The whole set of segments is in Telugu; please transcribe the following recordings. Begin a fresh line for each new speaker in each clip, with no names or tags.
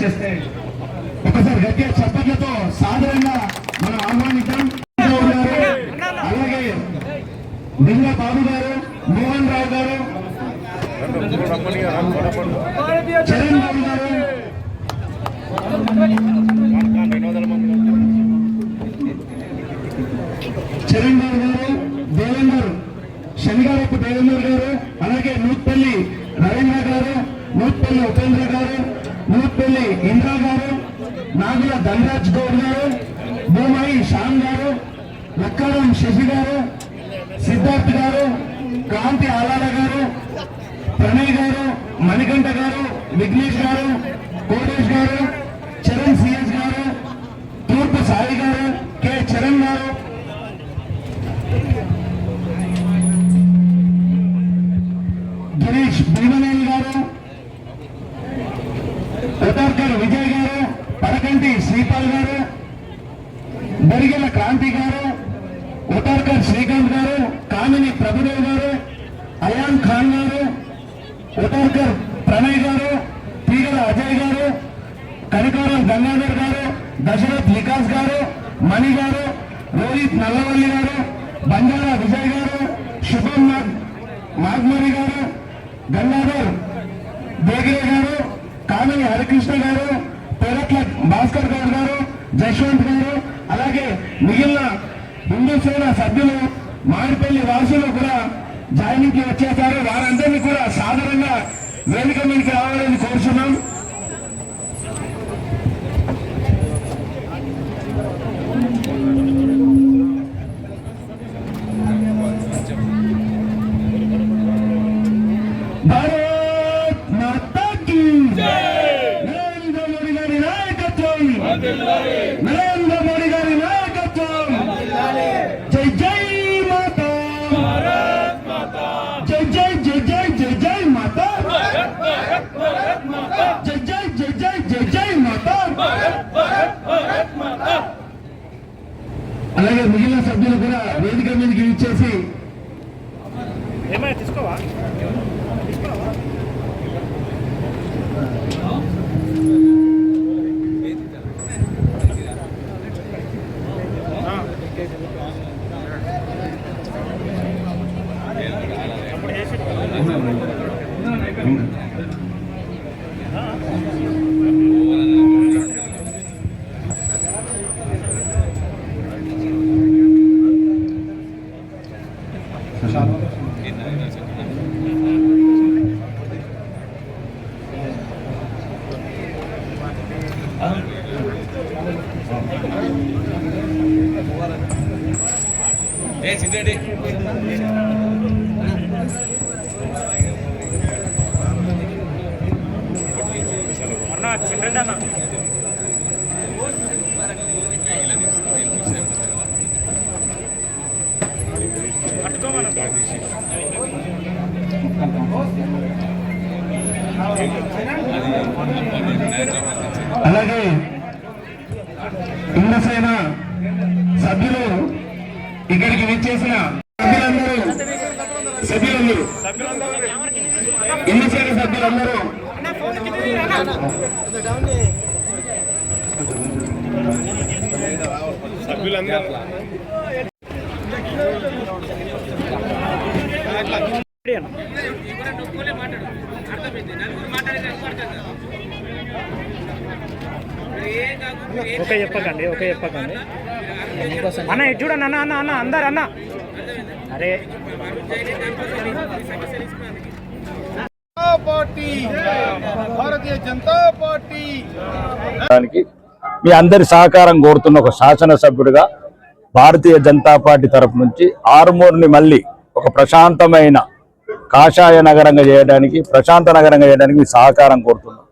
చేస్తే ఒకసారి గట్టిగా చప్పట్లతో సాధారణంగా మనం ఆహ్వానిద్దాం అలాగే దిల్ల బాబు గారు మోహన్ రావు గారు చరణ్ బాబు గారు చరణ్ బాబు గారు దేవేందర్ శనిగారపు దేవేందర్ గారు అలాగే నూత్పల్లి నరేంద్ర గారు నూత్పల్లి ఉపేంద్ర గారు నూత్పల్లి ఇంద్రా గారు నాగుల ధనరాజ్ గౌడ్ గారు భూమాయి శ్యామ్ గారు లక్కారం శశి గారు సిద్ధార్థ్ గారు కాంతి ఆలాల గారు ప్రణయ్ గారు మణికంఠ గారు విఘ్నేష్ గారు కోటేష్ గారు చరణ్ సిఎస్ గారు తూర్పు సాయి గారు కె చరణ్ గారు గిరీష్ భీమనేని గారు ఉదర్కర్ విజయ్ గారు పడకంటి శ్రీపాల్ గారు బరిగెల క్రాంతి గారు ఉటార్కర్ శ్రీకాంత్ గారు కామిని ప్రభుదేవ్ గారు అయాన్ ఖాన్ గారు ఉటార్కర్ ప్రణయ్ గారు తీగల అజయ్ గారు కనికారం గంగాధర్ గారు దశరథ్ వికాస్ గారు మణి గారు రోహిత్ నల్లవల్లి గారు బంజారా విజయ్ గారు శుభం నాగ్ నాగ్మణి గారు గంగాధర్ బేగిరే గారు కామిని హరికృష్ణ గారు పెరట్ల భాస్కర్ గౌడ్ గారు జశ్వంత్ గారు అలాగే మిగిలిన హిందూ సేన సభ్యులు మారిపల్లి వాసులు కూడా జాయినింగ్కి వచ్చేసారు వారందరినీ కూడా సాధారణంగా వేదిక మీదకి రావాలని కోరుతున్నాం you. అలాగే మిగిలిన సభ్యులు కూడా వేదిక మీదకి ఇచ్చేసి
ఏమైనా తీసుకోవా అన్న చిన్న అన్న.
అలాగే ఇంద్రసేన సభ్యులు ఇక్కడికి విచ్చేసిన సభ్యులందరూ సభ్యులందరూ ఇంద్రసేన సభ్యులందరూ.
ఓకే చెప్పకండి ఓకే చెప్పకండి. అన్న ఇటు చూడండి అన్న అన్న అన్న అందరు అన్న. అరే.
Party Bharatiya Janata party.
దానికి మీ అందరి సహకారం కోరుతున్న ఒక శాసనసభ్యుడిగా భారతీయ జనతా పార్టీ తరపు నుంచి ఆరుమూరుని మళ్ళీ ఒక ప్రశాంతమైన కాషాయ నగరంగా చేయడానికి ప్రశాంత నగరంగా చేయడానికి మీ సహకారం కోరుతున్నాం.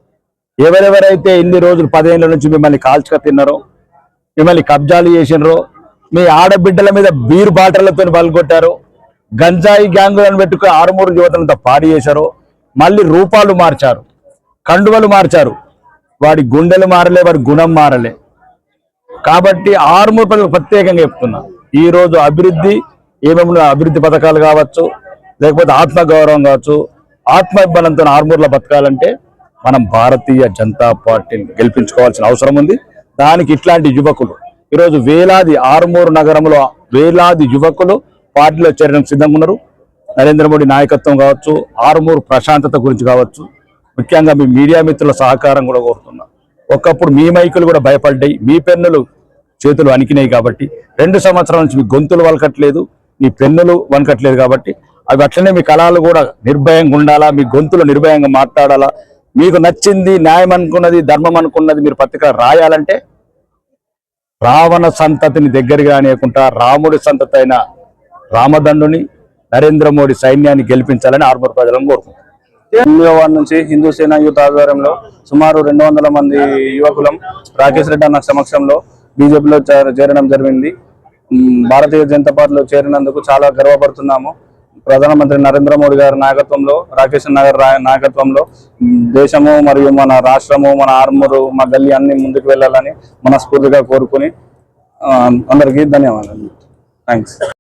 ఎవరెవరైతే ఇన్ని రోజులు పదేళ్ళ నుంచి మిమ్మల్ని కాల్చుక తిన్నారో మిమ్మల్ని కబ్జాలు చేసినారో మీ ఆడబిడ్డల మీద బీర్ బాటలతో పలుకొట్టారో గంజాయి గ్యాంగులను పెట్టుకుని ఆరుమూరు యువతలంతా పాడి చేశారో మళ్ళీ రూపాలు మార్చారు కండువలు మార్చారు వాడి గుండెలు మారలే వాడి గుణం మారలే. కాబట్టి ఆరుమూరు ప్రజలకు ప్రత్యేకంగా చెప్తున్నా ఈ రోజు అభివృద్ధి ఏమేమి అభివృద్ధి పథకాలు కావచ్చు లేకపోతే ఆత్మగౌరవం కావచ్చు ఆత్మ బలంతో ఆరుమూరులో బతకాలంటే మనం భారతీయ జనతా పార్టీని గెలిపించుకోవాల్సిన అవసరం ఉంది. దానికి ఇట్లాంటి యువకులు ఈరోజు వేలాది ఆరుమూరు నగరంలో వేలాది యువకులు పార్టీలో చేరడానికి సిద్ధంగా ఉన్నారు నరేంద్ర మోడీ నాయకత్వం కావచ్చు ఆరుమూరు ప్రశాంతత గురించి కావచ్చు ముఖ్యంగా మీ మీడియా మిత్రుల సహకారం కూడా కోరుతున్నా. ఒకప్పుడు మీ మైకులు కూడా భయపడ్డాయి మీ పెన్నులు చేతులు అణికినాయి కాబట్టి. రెండు సంవత్సరాల నుంచి మీ గొంతులు వలకట్లేదు మీ పెన్నులు వనకట్లేదు కాబట్టి. అవి అట్లనే మీ కళలు కూడా నిర్భయంగా ఉండాలా మీ గొంతులు నిర్భయంగా మాట్లాడాలా మీకు నచ్చింది న్యాయం అనుకున్నది ధర్మం అనుకున్నది మీరు పత్రిక రాయాలంటే రావణ సంతతిని దగ్గరగా అనేకుండా రాముడి సంతతి అయిన రామదండుని నరేంద్ర మోడీ సైన్యాన్ని గెలిపించాలని ఆర్మూర్ ప్రజలను కోరుకుంటున్నారు
ఎనిమిదవ నుంచి హిందూ సేన యూత్ ఆధ్వర్యంలో సుమారు రెండు వందల మంది యువకులం రాకేష్ రెడ్డి అన్న సమక్షంలో బీజేపీలో చేరడం జరిగింది. భారతీయ జనతా పార్టీలో చేరినందుకు చాలా గర్వపడుతున్నాము. ప్రధానమంత్రి నరేంద్ర మోడీ గారి నాయకత్వంలో రాకేష్ నగర్ నాయకత్వంలో దేశము మరియు మన రాష్ట్రము మన ఆర్మూరు మా గల్లీ అన్ని ముందుకు వెళ్ళాలని మనస్ఫూర్తిగా కోరుకుని అందరికీ ధన్యవాదాలు. థ్యాంక్స్